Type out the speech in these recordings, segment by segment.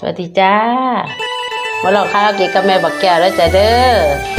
สวัสดีจ้ามาลองข้าวเกะกับแม่บักแก้วแล้วจ้ะเด้อ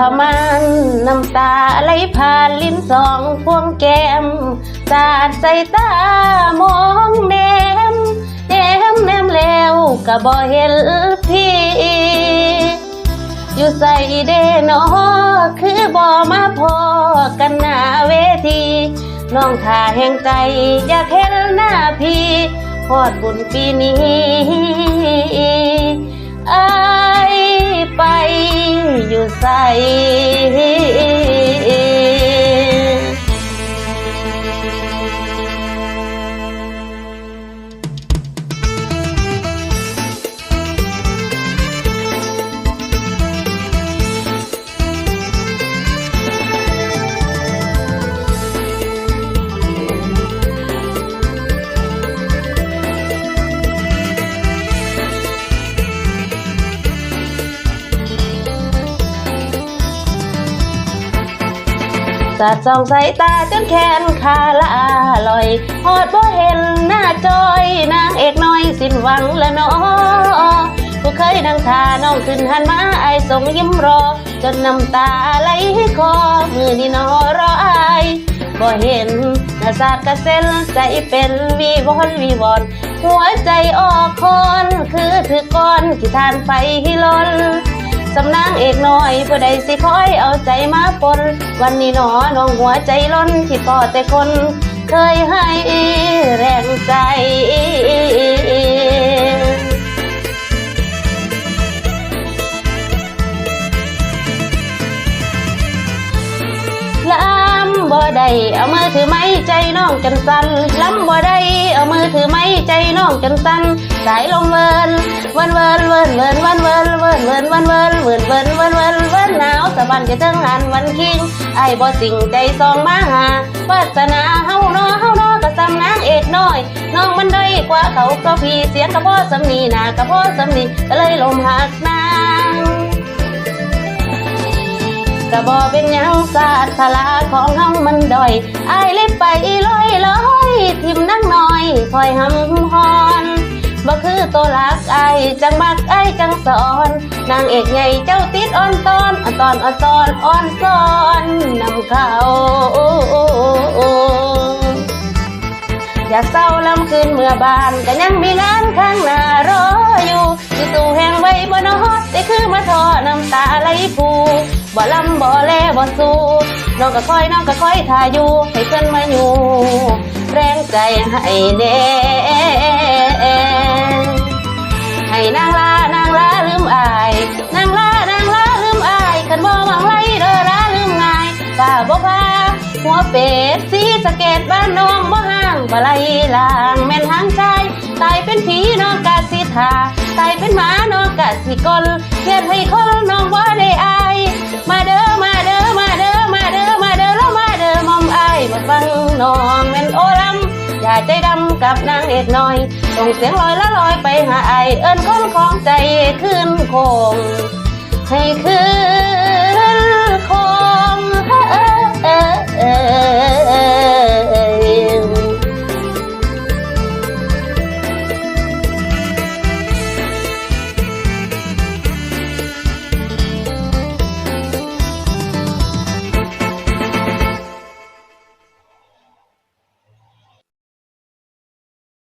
แหวกพมันน้ำตาไหลผ่านลิ้นสองพวงแก้ม สาดใส่ตามองแนมแนมแนมแล้วก็บ่เห็นพี่ อยู่ใส่เดนอคือบ่มาพอกันหน้าเวทีน้องท่าแห่งใจอยากเห็นหน้าพี่พอดบุญปีนี้ ใส่ สาดส่องสายตาจนแขนขาละลอยหอดบ่เห็นหน้าจอยนางเอกน้อยสิ้นหวังและเนอผู้เคยนั่งทาน้องขึ้นหันมาไอส่งยิ้มรอ จนน้ำตาไหลคอมือนี่นอรออายบ่เห็นหน้าสากระเซ็นใจเป็นวีวอนวีวอน หัวใจออกคอนคือถือก้อนที่ทานไฟห้ลน สำนางเอกน้อยผู้ใดสิคอยเอาใจมาปนวันนี้หนอน้องหัวใจล้นที่ปอแต่คน เคยให้แรงใจลำบ่ได้เอามือถือไม้ใจน้องจันสันลำบ่ได้เอามือถือไม้ ใจน้องจนสั้นสายลมเวินวันเวิร์นเวิร์นเวินวันเวิร์นเวิร์นเวินวันเวิร์นเวิร์นเวินวันเวิร์นเวิร์นหนาวสะบันจะทั้งหันวันคิงไอ้บ่สิ่งใจซองมาหาวาสนาเฮาเนาะเฮาเนาะก็ซำนางเอกน้อย น้องมันได้กว่าเขาก็พี่เสียงกระเพาะสำนีหนากระเพาะสำนีก็เลยลมหักนาง กะบอเป็นยังศาสตร์พลาของเฮามันด้อยอายเลยไปลอยลอยทิมนั่งน้อยคอยหำฮอนบ่คือตัวรักไอจังมักไอจังสอน นางเอกใหญ่เจ้าติดอ่อนตอนอ่อนตอนอ่อนตอนอ่อนซ้อนนำเขาอย่าเศร้าลำคืนเมื่อบานก็ยังมีงานข้างหน้ารออยู่ที่ตู้แห่งไว้บ่นอดแต่คือมาทอน้ำตาไหล ลำบ่แลบ่สู้น้องก็คอยน้องก็คอยท่าอยู่ให้เพิ่นมาอยู่ แรงใจให้แน่ให้นางลานางลาลืมอายนางลานางลาลืมอายคันบ่หวังไรเด้อลาลืมง่ายป้าบ่พาหัวเป็ดสีสะเกตบ้านน้องบ่ห่างบ่ไหลลางแม่นหางใจตายเป็นผีน้องกะสิทาตายเป็นหมาน้องกะสิกลเฮ็ดให้คนน้องบ่ได้อาย ฟังน้องแม่นโอลำอย่าใจดำกับนางเอกน้อยส่งเสียงลอยละลอยไปหาไอเอิ้นคนของใจขึ้นคงให้คืน